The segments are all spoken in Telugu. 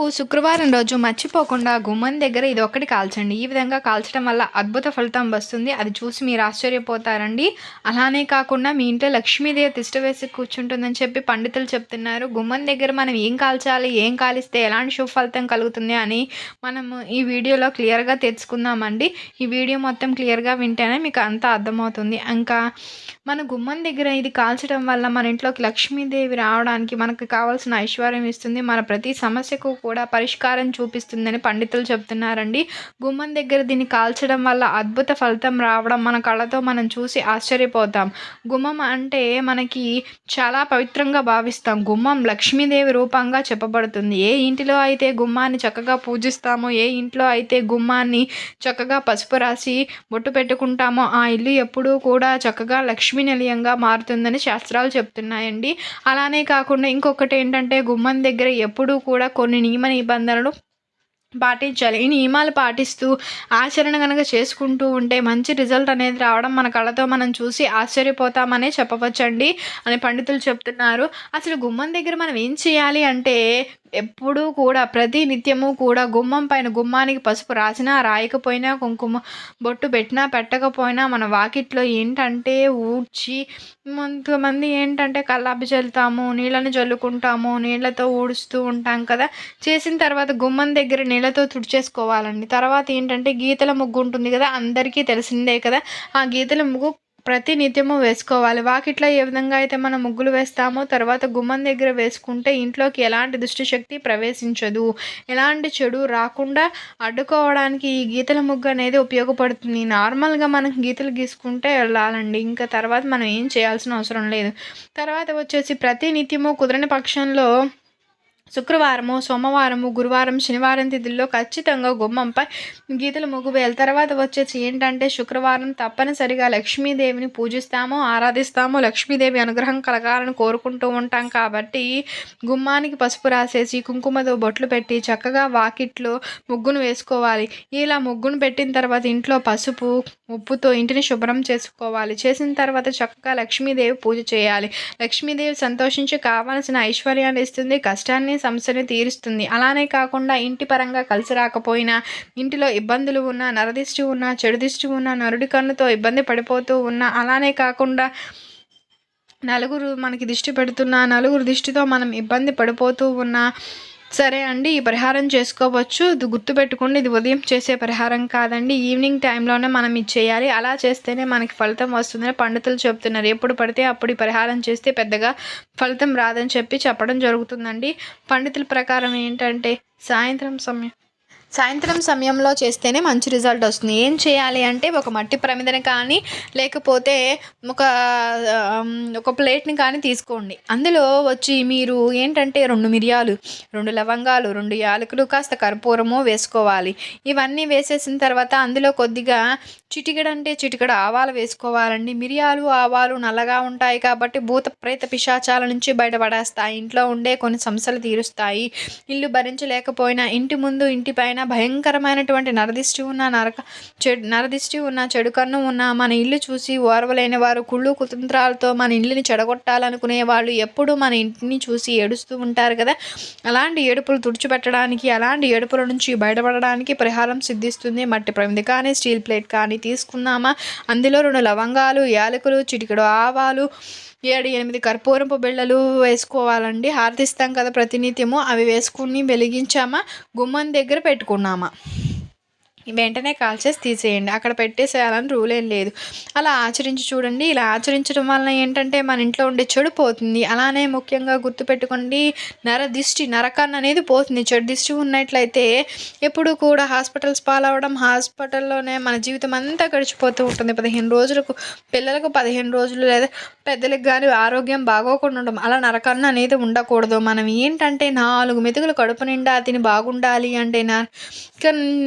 రేపు శుక్రవారం రోజు మర్చిపోకుండా గుమ్మం దగ్గర ఇది ఒకటి కాల్చండి. ఈ విధంగా కాల్చడం వల్ల అద్భుత ఫలితం వస్తుంది. అది చూసి మీరు ఆశ్చర్యపోతారండి. అలానే కాకుండా మీ ఇంట్లో లక్ష్మీదేవి తిష్ట వేసి కూర్చుంటుందని చెప్పి పండితులు చెప్తున్నారు. గుమ్మం దగ్గర మనం ఏం కాల్చాలి ఏం కాలిస్తే ఎలాంటి శుభ ఫలితం కలుగుతుంది అని మనము ఈ వీడియోలో క్లియర్గా తెచ్చుకుందామండి ఈ వీడియో మొత్తం క్లియర్గా వింటేనే మీకు అంతా అర్థమవుతుంది. ఇంకా మన గుమ్మం దగ్గర ఇది కాల్చడం వల్ల మన ఇంట్లోకి లక్ష్మీదేవి రావడానికి మనకు కావాల్సిన ఐశ్వర్యం ఇస్తుంది. మన ప్రతి సమస్యకు కూడా పరిష్కారం చూపిస్తుందని పండితులు చెప్తున్నారండి గుమ్మం దగ్గర దీన్ని కాల్చడం వల్ల అద్భుత ఫలితం రావడం మన కళ్ళతో మనం చూసి ఆశ్చర్యపోతాం. గుమ్మం అంటే మనకి చాలా పవిత్రంగా భావిస్తాం. గుమ్మం లక్ష్మీదేవి రూపంగా చెప్పబడుతుంది. ఏ ఇంటిలో అయితే గుమ్మాన్ని చక్కగా పూజిస్తామో ఏ ఇంట్లో అయితే గుమ్మాన్ని చక్కగా పసుపు రాసి బొట్టు పెట్టుకుంటామో ఆ ఇల్లు ఎప్పుడూ కూడా చక్కగా లక్ష్మీ నిలయంగా మారుతుందని శాస్త్రాలు చెప్తున్నాయండి అలానే కాకుండా ఇంకొకటి ఏంటంటే గుమ్మం దగ్గర ఎప్పుడూ కూడా కొన్ని నియమ నిబంధనలు పాటించాలి. ఈ నియమాలు పాటిస్తూ ఆచరణ కనుక చేసుకుంటూ ఉంటే మంచి రిజల్ట్ అనేది రావడం మన కళ్ళతో మనం చూసి ఆశ్చర్యపోతామనే చెప్పవచ్చండి అని పండితులు చెప్తున్నారు. అసలు గుమ్మం దగ్గర మనం ఏం చేయాలి అంటే ఎప్పుడూ కూడా ప్రతి నిత్యము కూడా గుమ్మం పైన గుమ్మానికి పసుపు రాసినా రాయకపోయినా కుంకుమ బొట్టు పెట్టినా పెట్టకపోయినా మన వాకిట్లో ఏంటంటే ఊడ్చి కొంతమంది ఏంటంటే కల్లాపి చల్లుతాము నీళ్ళని చల్లుకుంటాము నీళ్ళతో ఊడుస్తూ ఉంటాం కదా. చేసిన తర్వాత గుమ్మం దగ్గర నీళ్ళతో తుడిచేసుకోవాలండి. తర్వాత ఏంటంటే గీతల ముగ్గు ఉంటుంది కదా అందరికీ తెలిసిందే కదా. ఆ గీతల ముగ్గు ప్రతి నిత్యము వేసుకోవాలి. వాకిట్లో ఏ విధంగా అయితే మనం ముగ్గులు వేస్తామో తర్వాత గుమ్మం దగ్గర వేసుకుంటే ఇంట్లోకి ఎలాంటి దుష్టశక్తి ప్రవేశించదు. ఎలాంటి చెడు రాకుండా అడ్డుకోవడానికి ఈ గీతల ముగ్గు అనేది ఉపయోగపడుతుంది. నార్మల్గా మనం గీతలు గీసుకుంటే వెళ్ళాలండి. ఇంకా తర్వాత మనం ఏం చేయాల్సిన అవసరం లేదు. తర్వాత వచ్చేసి ప్రతి నిత్యము కుదరని పక్షంలో శుక్రవారము సోమవారము గురువారం శనివారం తిథుల్లో ఖచ్చితంగా గుమ్మంపై గీతలు ముగ్గు తర్వాత వచ్చేసి ఏంటంటే శుక్రవారం తప్పనిసరిగా లక్ష్మీదేవిని పూజిస్తాము ఆరాధిస్తాము. లక్ష్మీదేవి అనుగ్రహం కలగాలని కోరుకుంటూ ఉంటాం కాబట్టి గుమ్మానికి పసుపు రాసేసి కుంకుమతో బొట్లు పెట్టి చక్కగా వాకిట్లో ముగ్గును వేసుకోవాలి. ఇలా ముగ్గును పెట్టిన తర్వాత ఇంట్లో పసుపు ఉప్పుతో ఇంటిని శుభ్రం చేసుకోవాలి. చేసిన తర్వాత చక్కగా లక్ష్మీదేవి పూజ చేయాలి. లక్ష్మీదేవి సంతోషించి కావాల్సిన ఐశ్వర్యాన్ని ఇస్తుంది కష్టాన్ని సమస్యని తీరుస్తుంది. అలానే కాకుండా ఇంటి పరంగా కలిసి రాకపోయినా ఇంటిలో ఇబ్బందులు ఉన్నా నరదిష్టి ఉన్నా చెడు దిష్టి ఉన్నా నరుడి కన్నుతో ఇబ్బంది పడిపోతూ ఉన్నా అలానే కాకుండా నలుగురు మనకి దిష్టి పెడుతున్నా నలుగురు దిష్టితో మనం ఇబ్బంది పడిపోతూ ఉన్నా సరే అండి ఈ పరిహారం చేసుకోవచ్చు. ఇది గుర్తుపెట్టుకోండి ఇది ఉదయం చేసే పరిహారం కాదండి. ఈవినింగ్ టైంలోనే మనం ఇది చేయాలి. అలా చేస్తేనే మనకి ఫలితం వస్తుందని పండితులు చెప్తున్నారు ఎప్పుడు పడితే అప్పుడు ఈ పరిహారం చేస్తే పెద్దగా ఫలితం రాదని చెప్పి చెప్పడం జరుగుతుందండి. పండితుల ప్రకారం ఏంటంటే సాయంత్రం సమయం సాయంత్రం సమయంలో చేస్తేనే మంచి రిజల్ట్ వస్తుంది. ఏం చేయాలి అంటే ఒక మట్టి ప్రమిదని కానీ లేకపోతే ఒక ఒక ప్లేట్ని కానీ తీసుకోండి. అందులో వచ్చి మీరు ఏంటంటే రెండు మిరియాలు రెండు లవంగాలు రెండు యాలకులు కాస్త కర్పూరము వేసుకోవాలి. ఇవన్నీ వేసేసిన తర్వాత అందులో కొద్దిగా చిటికడంటే చిటికడ ఆవాలు వేసుకోవాలండి. మిరియాలు ఆవాలు నల్లగా ఉంటాయి కాబట్టి భూత ప్రేత పిశాచాల నుంచి బయటపడేస్తాయి. ఇంట్లో ఉండే కొన్ని సమస్యలు తీరుస్తాయి. ఇల్లు భరించలేకపోయినా ఇంటి ముందు ఇంటి పైన భయంకరమైనటువంటి నరదిష్టి ఉన్న నరక చెడు నరదిష్టి ఉన్న చెడు కన్ను ఉన్న మన ఇల్లు చూసి ఓర్వలేని వారు కుళ్ళు కుతంత్రాలతో మన ఇల్లుని చెడగొట్టాలనుకునే వాళ్ళు ఎప్పుడు మన ఇంటిని చూసి ఏడుస్తూ ఉంటారు కదా. అలాంటి ఏడుపులు తుడిచిపెట్టడానికి అలాంటి ఏడుపుల నుంచి బయటపడడానికి పరిహారం సిద్ధిస్తుంది మట్టి ప్రమిది కానీ స్టీల్ ప్లేట్ కానీ తీసుకున్నామా అందులో రెండు లవంగాలు యాలకులు చిటికెడు ఆవాలు ఏడు ఎనిమిది కర్పూరపు బిళ్ళలు వేసుకోవాలండి. హారతిస్తాం కదా ప్రతినిత్యము. అవి వేసుకుని వెలిగించామా? గుమ్మం దగ్గర పెట్టుకున్నామా? వెంటనే కాల్చేసి తీసేయండి. అక్కడ పెట్టేసేయాలని రూల్ ఏం లేదు. అలా ఆచరించి చూడండి. ఇలా ఆచరించడం వలన ఏంటంటే మన ఇంట్లో ఉండే చెడు పోతుంది. అలానే ముఖ్యంగా గుర్తుపెట్టుకోండి నర దిష్టి నరకన్న అనేది పోతుంది. చెడు దిష్టి ఉన్నట్లయితే ఎప్పుడు కూడా హాస్పిటల్స్ పాలవడం హాస్పిటల్లోనే మన జీవితం అంతా గడిచిపోతూ ఉంటుంది. పదిహేను రోజులకు పిల్లలకు పదిహేను రోజులు లేదా పెద్దలకు కానీ ఆరోగ్యం బాగోకుండా ఉండడం. అలా నరకన్న అనేది ఉండకూడదు. మనం ఏంటంటే నాలుగు మెతుకులు కడుపు నిండా తిని బాగుండాలి అంటే నా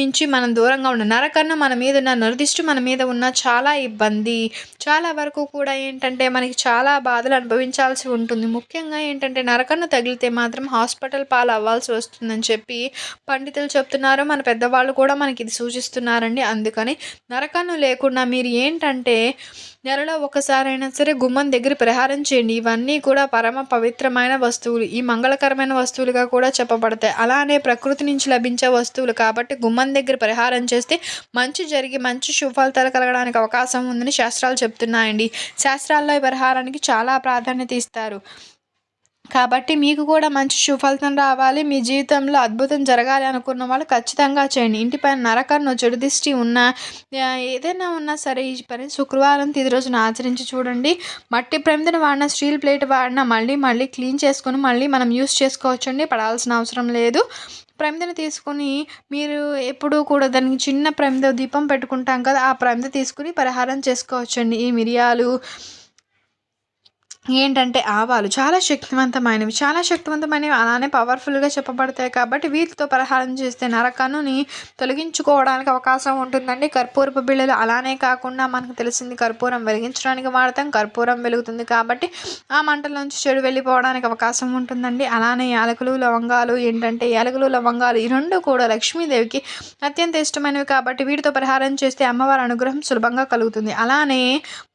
నుంచి మనం దూరంగా ఉన్న నరకన్న మన మీద ఉన్న నరదిష్టి మన మీద ఉన్న చాలా ఇబ్బంది. చాలా వరకు కూడా ఏంటంటే మనకి చాలా బాధలు అనుభవించాల్సి ఉంటుంది. ముఖ్యంగా ఏంటంటే నరకన్న తగిలితే మాత్రం హాస్పిటల్ పాలు అవ్వాల్సి వస్తుందని చెప్పి పండితులు చెప్తున్నారు. మన పెద్దవాళ్ళు కూడా మనకి ఇది సూచిస్తున్నారండి. అందుకని నరకన్ను లేకుండా మీరు ఏంటంటే నెలలో ఒకసారైనా సరే గుమ్మం దగ్గర పరిహారం చేయండి. ఇవన్నీ కూడా పరమ పవిత్రమైన వస్తువులు. ఈ మంగళకరమైన వస్తువులుగా కూడా చెప్పబడతాయి. అలానే ప్రకృతి నుంచి లభించే వస్తువులు. కాబట్టి గుమ్మం దగ్గర పరిహారం చేస్తే మంచి జరిగి మంచి సుఫలితాలు కలగడానికి అవకాశం ఉందని శాస్త్రాలు చెప్తున్నాయండి. శాస్త్రాల్లో ఈ పరిహారానికి చాలా ప్రాధాన్యత ఇస్తారు. కాబట్టి మీకు కూడా మంచి సుఫలితం రావాలి. మీ జీవితంలో అద్భుతం జరగాలి అనుకున్న వాళ్ళు ఖచ్చితంగా చేయండి. ఇంటిపైన నరకన్ను చెడు దిష్టి ఉన్న ఏదైనా ఉన్నా సరే ఈ పని శుక్రవారం తిది రోజున ఆచరించి చూడండి. మట్టి ప్రమిదను వాడిన స్టీల్ ప్లేట్ వాడిన మళ్ళీ మళ్ళీ క్లీన్ చేసుకుని మళ్ళీ మనం యూస్ చేసుకోవచ్చండి. పడాల్సిన అవసరం లేదు. ప్రమిదను తీసుకొని మీరు ఎప్పుడూ కూడా దానికి చిన్న ప్రమిద దీపం పెట్టుకుంటాం కదా ఆ ప్రమిద తీసుకుని పరిహారం చేసుకోవచ్చండి. ఈ మిరియాలు ఏంటంటే ఆవాలు చాలా శక్తివంతమైనవి చాలా శక్తివంతమైనవి అలానే పవర్ఫుల్గా చెప్పబడతాయి కాబట్టి వీటితో పరిహారం చేస్తే నరకనుని తొలగించుకోవడానికి అవకాశం ఉంటుందండి. కర్పూరపు బిళ్ళలు అలానే కాకుండా మనకు తెలిసింది కర్పూరం వెలిగించడానికి వాడతాం కర్పూరం వెలుగుతుంది కాబట్టి ఆ మంటలోంచి చెడు వెళ్ళిపోవడానికి అవకాశం ఉంటుందండి. అలానే యాలకులు లవంగాలు ఏంటంటే యాలకులు లవంగాలు ఈ రెండు కూడా లక్ష్మీదేవికి అత్యంత ఇష్టమైనవి కాబట్టి వీటితో పరిహారం చేస్తే అమ్మవారి అనుగ్రహం సులభంగా కలుగుతుంది. అలానే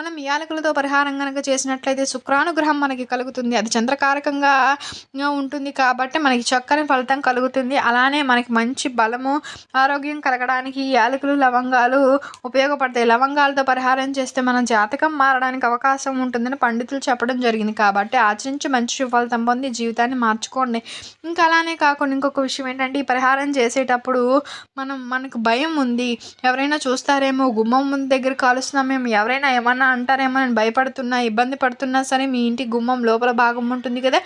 మనం యాలకులతో పరిహారం కనుక చేసినట్లయితే శుక్ర శుక్రానుగ్రహం మనకి కలుగుతుంది. అది చంద్రకారకంగా ఉంటుంది కాబట్టి మనకి చక్కని ఫలితం కలుగుతుంది. అలానే మనకి మంచి బలము ఆరోగ్యం కలగడానికి యాలకులు లవంగాలు ఉపయోగపడతాయి. లవంగాలతో పరిహారం చేస్తే మన జాతకం మారడానికి అవకాశం ఉంటుందని పండితులు చెప్పడం జరిగింది కాబట్టి ఆచరించి మంచి ఫలితం పొంది జీవితాన్ని మార్చుకోండి. ఇంకా అలానే కాకుండా ఇంకొక విషయం ఏంటంటే ఈ పరిహారం చేసేటప్పుడు మనం మనకు భయం ఉంది. ఎవరైనా చూస్తారేమో గుమ్మం ముందు దగ్గర కాలుస్తున్నామేమో ఎవరైనా ఏమన్నా అంటారేమో నేను భయపడుతున్నా ఇబ్బంది పడుతున్నా సరే అలానే మీ ఇంటి గుమ్మం లోపల భాగం ఉంటుంది కదా?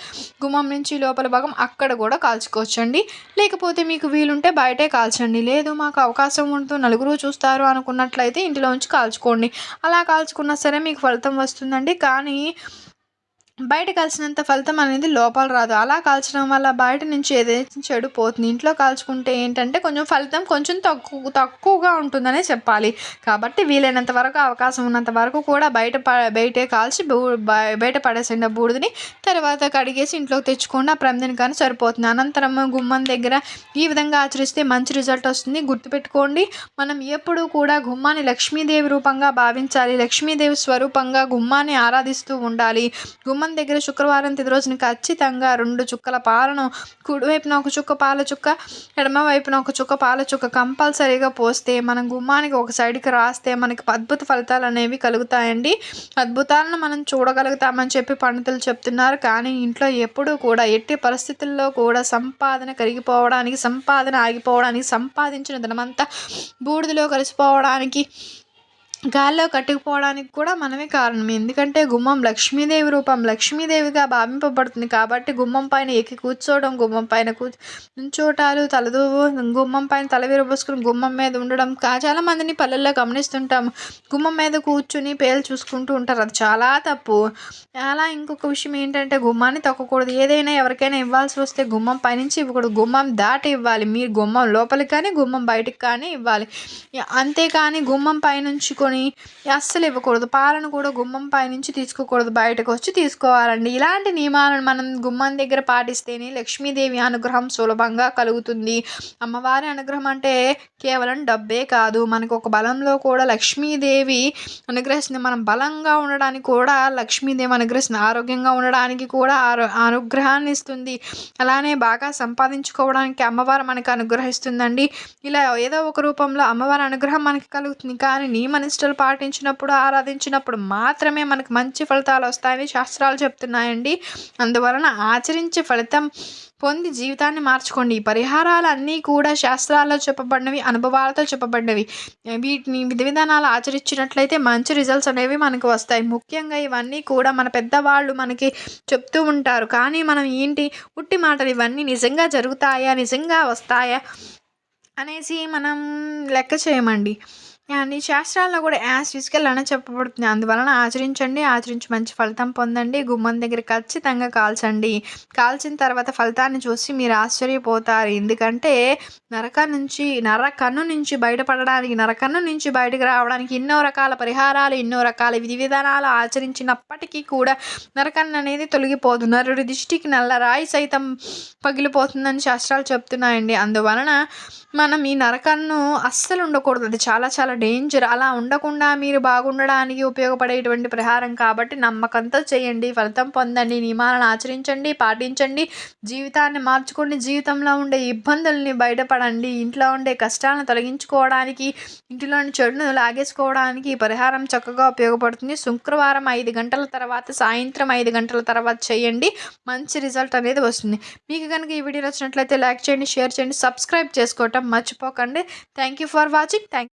గుమ్మం నుంచి లోపల భాగం అక్కడ కూడా కాల్చుకోవచ్చండి. లేకపోతే మీకు వీలుంటే బయటే కాల్చండి. లేదు మాకు అవకాశం ఉంటుంది నలుగురు చూస్తారు అనుకున్నట్లయితే ఇంటిలోంచి కాల్చుకోండి. అలా కాల్చుకున్నా సరే మీకు ఫలితం వస్తుందండి. కానీ బయట కలిసినంత ఫలితం అనేది లోపల రాదు. అలా కాల్చడం వల్ల బయట నుంచి ఏదైతే చెడు పోతుంది ఇంట్లో కాల్చుకుంటే ఏంటంటే కొంచెం ఫలితం కొంచెం తక్కువ తక్కువగా ఉంటుందనే చెప్పాలి. కాబట్టి వీలైనంత వరకు అవకాశం ఉన్నంత వరకు కూడా బయట బయటే కాల్చి బయట పడేసిన బూడిదని తర్వాత కడిగేసి ఇంట్లోకి తెచ్చుకోండి. ఆ ప్రమిదని కానీ సరిపోతుంది. అనంతరం గుమ్మం దగ్గర ఈ విధంగా ఆచరిస్తే మంచి రిజల్ట్ వస్తుంది. గుర్తుపెట్టుకోండి మనం ఎప్పుడూ కూడా గుమ్మాన్ని లక్ష్మీదేవి రూపంగా భావించాలి. లక్ష్మీదేవి స్వరూపంగా గుమ్మాన్ని ఆరాధిస్తూ ఉండాలి. గుమ్మ గుమ్మం దగ్గర శుక్రవారం తిది రోజున ఖచ్చితంగా రెండు చుక్కల పాలను కుడివైపున ఒక చుక్క పాల చుక్క ఎడమ వైపున ఒక చుక్క పాల చుక్క కంపల్సరీగా పోస్తే మనం గుమ్మానికి ఒక సైడ్కి రాస్తే మనకి అద్భుత ఫలితాలు అనేవి కలుగుతాయండి. అద్భుతాలను మనం చూడగలుగుతామని చెప్పి పండితులు చెప్తున్నారు. కానీ ఇంట్లో ఎప్పుడూ కూడా ఎట్టి పరిస్థితుల్లో కూడా సంపాదన కరిగిపోవడానికి సంపాదన ఆగిపోవడానికి సంపాదించిన ధనమంతా బూడిదలో కలిసిపోవడానికి గాల్లో కట్టుకుపోవడానికి కూడా మనమే కారణం. ఎందుకంటే గుమ్మం లక్ష్మీదేవి రూపం లక్ష్మీదేవిగా భావింపబడుతుంది కాబట్టి గుమ్మం పైన ఎక్కి కూర్చోవడం గుమ్మం పైన కూ నుంచోటాలు తలదు గుమ్మం పైన తల విరబోసుకుని గుమ్మం మీద ఉండడం చాలా మందిని పల్లెల్లో గమనిస్తుంటాం గుమ్మం మీద కూర్చుని పేలు చూసుకుంటూ ఉంటారు. అది చాలా తప్పు. అలా ఇంకొక విషయం ఏంటంటే గుమ్మాన్ని తొక్కకూడదు. ఏదైనా ఎవరికైనా ఇవ్వాల్సి వస్తే గుమ్మం పైనుంచి ఇవ్వకూడదు. గుమ్మం దాటి ఇవ్వాలి. మీరు గుమ్మం లోపలికి కానీ గుమ్మం బయటికి కానీ ఇవ్వాలి. అంతేకాని గుమ్మం పైనుంచి కొని అస్సలు ఇవ్వకూడదు. పాలను కూడా గుమ్మం పైనుంచి తీసుకోకూడదు. బయటకు వచ్చి తీసుకోవాలండి. ఇలాంటి నియమాలను మనం గుమ్మం దగ్గర పాటిస్తేనే లక్ష్మీదేవి అనుగ్రహం సులభంగా కలుగుతుంది. అమ్మవారి అనుగ్రహం అంటే కేవలం డబ్బే కాదు. మనకు ఒక బలంలో కూడా లక్ష్మీదేవి అనుగ్రహిస్తుంది. మనం బలంగా ఉండడానికి కూడా లక్ష్మీదేవి అనుగ్రహిస్తుంది. ఆరోగ్యంగా ఉండడానికి కూడా ఆరో అనుగ్రహాన్ని ఇస్తుంది. అలానే బాగా సంపాదించుకోవడానికి అమ్మవారు మనకు అనుగ్రహిస్తుందండి. ఇలా ఏదో ఒక రూపంలో అమ్మవారి అనుగ్రహం మనకి కలుగుతుంది. కానీ నీ మనసు పాటించినప్పుడు ఆరాధించినప్పుడు మాత్రమే మనకు మంచి ఫలితాలు వస్తాయని శాస్త్రాలు చెప్తున్నాయండి. అందువలన ఆచరించే ఫలితం పొంది జీవితాన్ని మార్చుకోండి. ఈ పరిహారాలు అన్నీ కూడా శాస్త్రాల్లో చెప్పబడినవి అనుభవాలతో చెప్పబడినవి. వీటిని విధి విధానాలు ఆచరించినట్లయితే మంచి రిజల్ట్స్ అనేవి మనకు వస్తాయి. ముఖ్యంగా ఇవన్నీ కూడా మన పెద్దవాళ్ళు మనకి చెప్తూ ఉంటారు. కానీ మనం ఏంటి? ఉట్టి మాటలు ఇవన్నీ నిజంగా జరుగుతాయా? నిజంగా వస్తాయా? అనేసి మనం లెక్క చేయమండి. అన్ని శాస్త్రాల్లో కూడా యాజ్ యూజువల్ చెప్పబడుతుంది. అందువలన ఆచరించండి ఆచరించి మంచి ఫలితం పొందండి. గుమ్మం దగ్గర ఖచ్చితంగా కాల్చండి. కాల్చిన తర్వాత ఫలితాన్ని చూసి మీరు ఆశ్చర్యపోతారు. ఎందుకంటే నరక నుంచి నరకన్ను నుంచి బయటపడడానికి నరకన్ను నుంచి బయటకు రావడానికి ఎన్నో రకాల పరిహారాలు ఎన్నో రకాల విధి విధానాలు ఆచరించినప్పటికీ కూడా నరకన్ను అనేది తొలగిపోదు. నరుడి దృష్టికి నల్ల రాయి సైతం పగిలిపోతుందని శాస్త్రాలు చెప్తున్నాయండి. అందువలన మనం ఈ నరకన్ను అస్సలు ఉండకూడదు. అది చాలా చాలా డేంజర్ అలా ఉండకుండా మీరు బాగుండడానికి ఉపయోగపడేటువంటి పరిహారం కాబట్టి నమ్మకంతో చేయండి. ఫలితం పొందండి. నియమాలను ఆచరించండి. పాటించండి. జీవితాన్ని మార్చుకోండి. జీవితంలో ఉండే ఇబ్బందుల్ని బయటపడండి. ఇంట్లో ఉండే కష్టాలను తొలగించుకోవడానికి ఇంటిలోని చెడును లాగేసుకోవడానికి ఈ పరిహారం చక్కగా ఉపయోగపడుతుంది. శుక్రవారం ఐదు గంటల తర్వాత సాయంత్రం ఐదు గంటల తర్వాత చేయండి. మంచి రిజల్ట్ అనేది వస్తుంది. మీకు కనుక ఈ వీడియో నచ్చినట్లయితే లైక్ చేయండి షేర్ చేయండి సబ్స్క్రైబ్ చేసుకోవటం మర్చిపోకండి. Thank you for watching thank